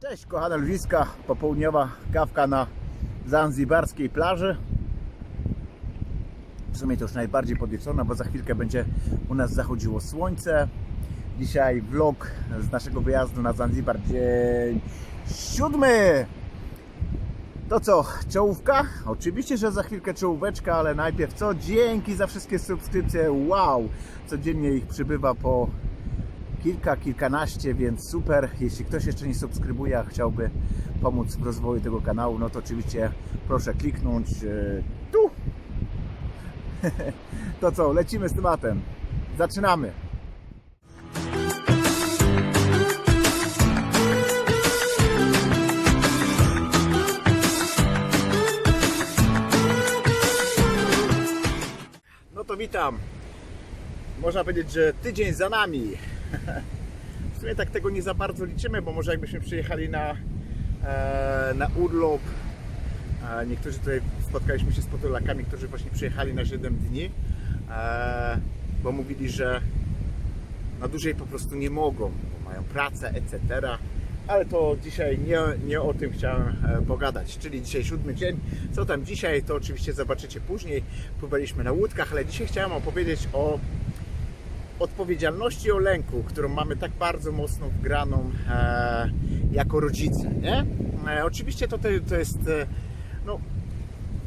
Cześć kochane ludziska, popołudniowa kawka na zanzibarskiej plaży. W sumie to już najbardziej podwieczona, bo za chwilkę będzie u nas zachodziło słońce. Dzisiaj vlog z naszego wyjazdu na Zanzibar, dzień siódmy. To co, czołówka? Oczywiście, że za chwilkę czołóweczka, ale najpierw co? Dzięki za wszystkie subskrypcje, wow! Codziennie ich przybywa po kilka, kilkanaście, więc super. Jeśli ktoś jeszcze nie subskrybuje, a chciałby pomóc w rozwoju tego kanału, no to oczywiście proszę kliknąć e, tu. To co, lecimy z tematem. Zaczynamy. No to witam. Można powiedzieć, że tydzień za nami. W sumie tak tego nie za bardzo liczymy, bo może jakbyśmy przyjechali na, e, na urlop. E, niektórzy tutaj spotkaliśmy się z Podolakami, którzy właśnie przyjechali na 7 dni, e, bo mówili, że na dłużej po prostu nie mogą, bo mają pracę, etc. Ale to dzisiaj nie, nie o tym chciałem pogadać. Czyli dzisiaj siódmy dzień. Co tam dzisiaj, to oczywiście zobaczycie później. Pływaliśmy na łódkach, ale dzisiaj chciałem opowiedzieć o odpowiedzialności o lęku, którą mamy tak bardzo mocno wgraną e, jako rodzice, nie? E, oczywiście to, te, to jest, e, no,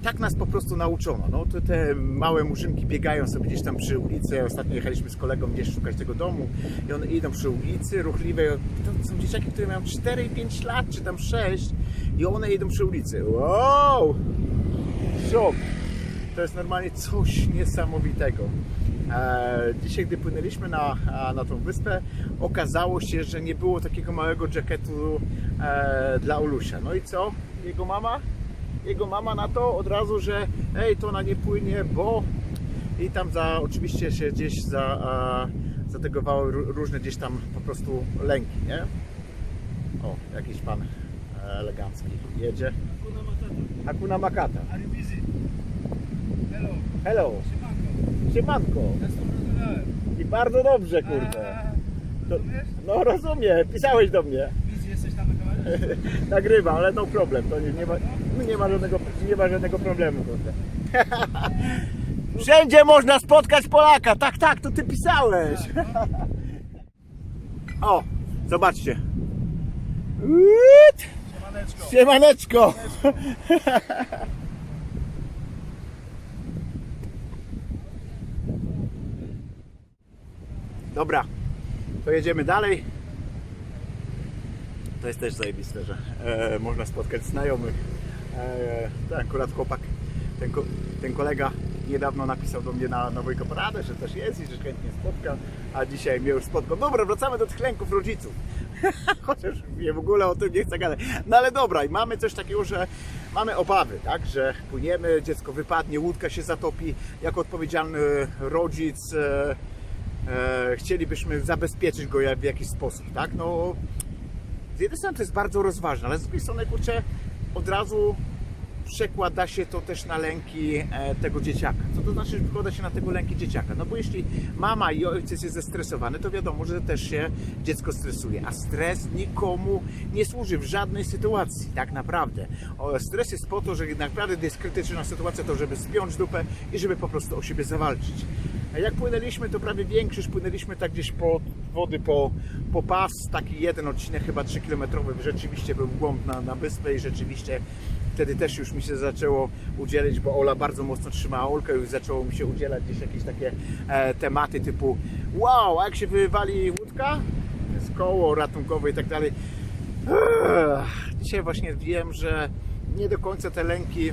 tak nas po prostu nauczono, no, to te małe murzynki biegają sobie gdzieś tam przy ulicy, ostatnio jechaliśmy z kolegą gdzieś szukać tego domu i one idą przy ulicy ruchliwe, to są dzieciaki, które mają 4 i 5 lat, czy tam 6 i one idą przy ulicy, wow! Szok! To jest normalnie coś niesamowitego. E, Dzisiaj, gdy płynęliśmy na, a, na tą wyspę, okazało się, że nie było takiego małego jacketu e, dla Olusia. No i co? Jego mama? Jego mama na to od razu, że ej, to ona nie płynie, bo i tam za, oczywiście się gdzieś za, a, zategowały ró- różne gdzieś tam po prostu lęki, nie? O, jakiś pan e, elegancki jedzie. Hakuna Matata. Hakuna Makata. Hello. Hello, Siemanko. I bardzo dobrze, kurde. To, no rozumiem, pisałeś do mnie. Jesteś tam na kamerze? Nagrywam, ale no problem, to nie, nie, ma, nie, ma, żadnego, nie ma żadnego problemu. Kurde. Wszędzie można spotkać Polaka, tak, tak, to ty pisałeś. O, zobaczcie. Uut, Siemaneczko. Siemaneczko. Dobra, to jedziemy dalej. To jest też zajebiste, że e, można spotkać znajomych. E, ten akurat chłopak, ten, ten kolega niedawno napisał do mnie na, na Wojko Poradę, że też jest i że chętnie spotka, a dzisiaj mnie już spotkał. Dobra, wracamy do tych lęków rodziców. Chociaż mnie w ogóle o tym nie chcę gadać. No ale dobra, i mamy coś takiego, że mamy obawy, tak, że płyniemy, dziecko wypadnie, łódka się zatopi. Jako odpowiedzialny rodzic e, e, chcielibyśmy zabezpieczyć go w jakiś sposób, tak? No, z jednej strony to jest bardzo rozważne, ale z drugiej strony, kurczę, od razu przekłada się to też na lęki e, tego dzieciaka. Co to znaczy, że przekłada się na tego lęki dzieciaka? No bo jeśli mama i ojciec jest zestresowany, to wiadomo, że też się dziecko stresuje, a stres nikomu nie służy w żadnej sytuacji, tak naprawdę. O, stres jest po to, że naprawdę jest krytyczna sytuacja, to żeby spiąć dupę i żeby po prostu o siebie zawalczyć. Jak płynęliśmy, to prawie większość płynęliśmy tak gdzieś po wody po, po pas, taki jeden odcinek chyba 3 km, rzeczywiście był głąb na, na wyspę i rzeczywiście wtedy też już mi się zaczęło udzielić, bo Ola bardzo mocno trzymała Olkę już zaczęło mi się udzielać gdzieś jakieś takie e, tematy typu wow, a jak się wywali łódka? Jest koło ratunkowe i tak dalej. Dzisiaj właśnie wiem, że nie do końca te lęki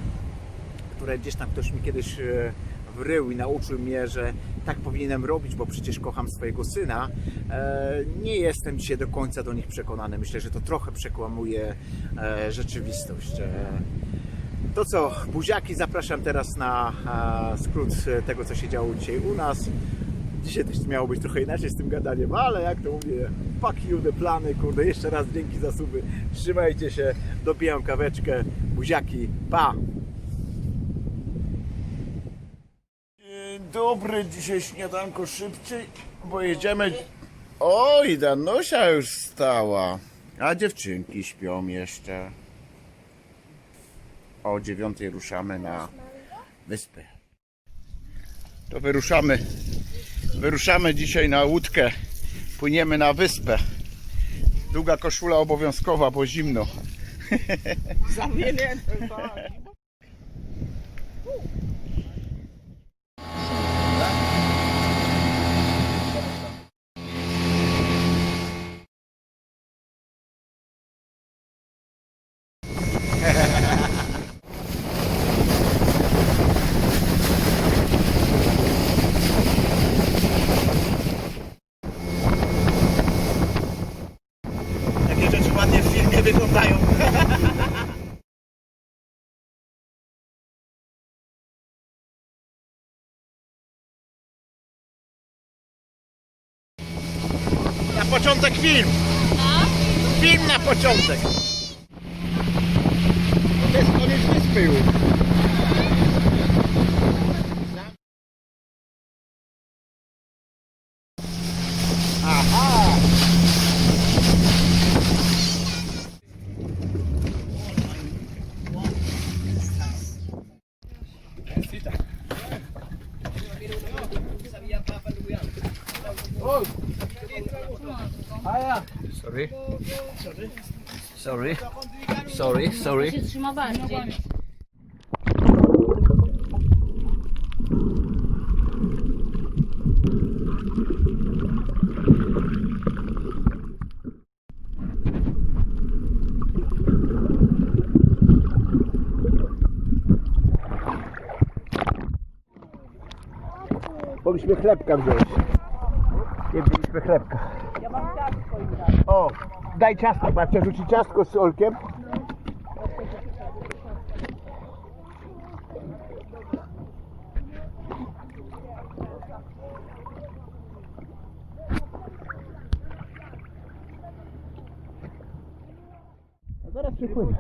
które gdzieś tam ktoś mi kiedyś e, wrył i nauczył mnie, że tak powinienem robić, bo przecież kocham swojego syna. E, Nie jestem dzisiaj do końca do nich przekonany. Myślę, że to trochę przekłamuje e, rzeczywistość. E, To co, buziaki, zapraszam teraz na skrót tego, co się działo dzisiaj u nas. Dzisiaj też miało być trochę inaczej z tym gadaniem, ale jak to mówię, fuck you the plany, kurde, jeszcze raz dzięki za suby. Trzymajcie się, dopijam kaweczkę, buziaki, pa! Dobry, dzisiaj śniadanko szybciej, bo jedziemy... Oj, Danusia już stała. A dziewczynki śpią jeszcze. O dziewiątej ruszamy na wyspę. To wyruszamy. Wyruszamy dzisiaj na łódkę. Płyniemy na wyspę. Długa koszula obowiązkowa, bo zimno. Takie początek film. Film na początek. To jest koniec wyspy już. Sorry. Sorry. Sorry, sorry. się trzyma bardziej. Mogliśmy chlebka wziąć. Jedliśmy chlebka. O, daj ciastko, babcia rzuci ciastko z olkiem. Zaraz przypłynie.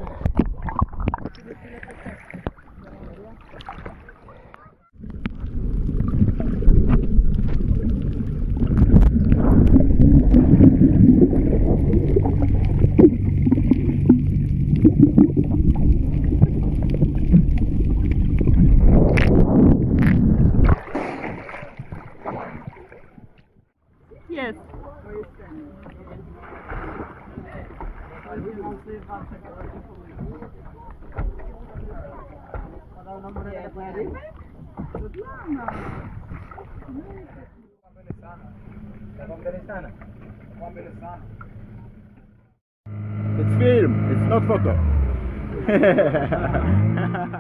It's film, it's not photo.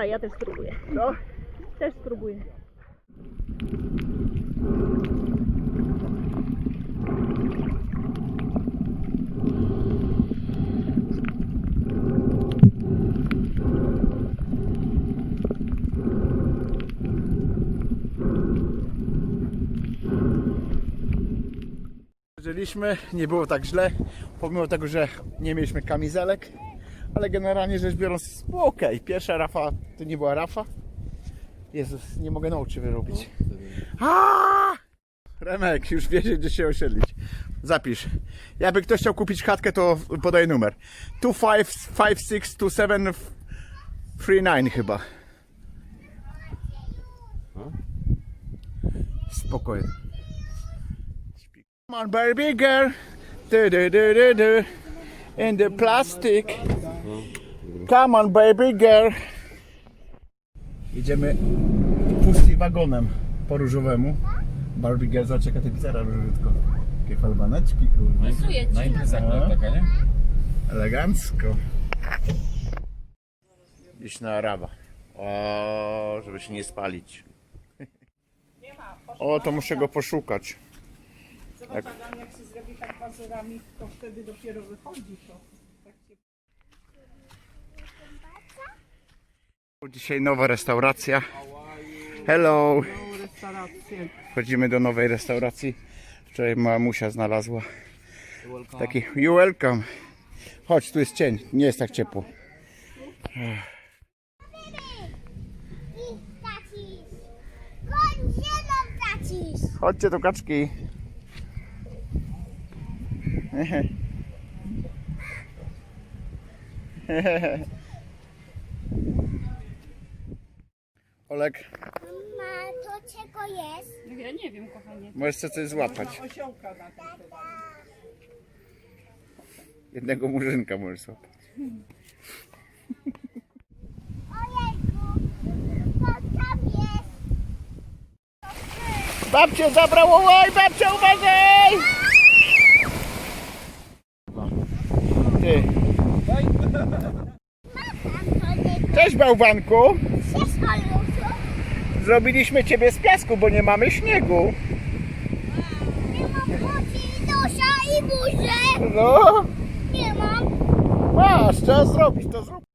No daj, ja też spróbuję. Co? Też spróbuję. Żyliśmy, nie było tak źle, pomimo tego, że nie mieliśmy kamizelek, ale generalnie rzecz biorąc było ok. Pierwsza rafa to nie była rafa. Jezus, nie mogę na oczy wyrobić. Aaaa! Remek, już wiecie gdzie się osiedlić. Zapisz. Jakby ktoś chciał kupić chatkę, to podaję numer. 25562739 chyba. Spokojnie. Come on, baby girl. Du, du, du, du, du. in the plastic. Come on, baby girl. Jedziemy pusti wagonem po różowemu. Barbie girl, zobacz jaka ty pizera różowitko. Takie falbaneczki, kurde. Na imprezach No. taka, nie? Elegancko. Iść na Arawa. O, żeby się nie spalić. O, to muszę go poszukać. Zobacz, Adam, jak się zrobi tak pazurami, to wtedy dopiero wychodzi to. Tak się Dzisiaj nowa restauracja. Hello. Wchodzimy do nowej restauracji. Wczoraj mamusia znalazła. Taki you welcome. Chodź, tu jest cień. Nie jest tak ciepło. Chodźcie tu kaczki. Olek, Mama, to czego jest? Ja nie wiem, kochanie. możesz sobie coś złapać. Osiołka na tym chyba. Jednego murzynka możesz złapać. Ojejku! To tam jest! Babcię zabrało, oj, babcia uważaj! Ty, Antony, cześć bałwanku. cześć! Zrobiliśmy ciebie z piasku, bo nie mamy śniegu. Nie mam oczy, nosa i buzię! No, Nie mam! masz, trzeba zrobić, to zrób.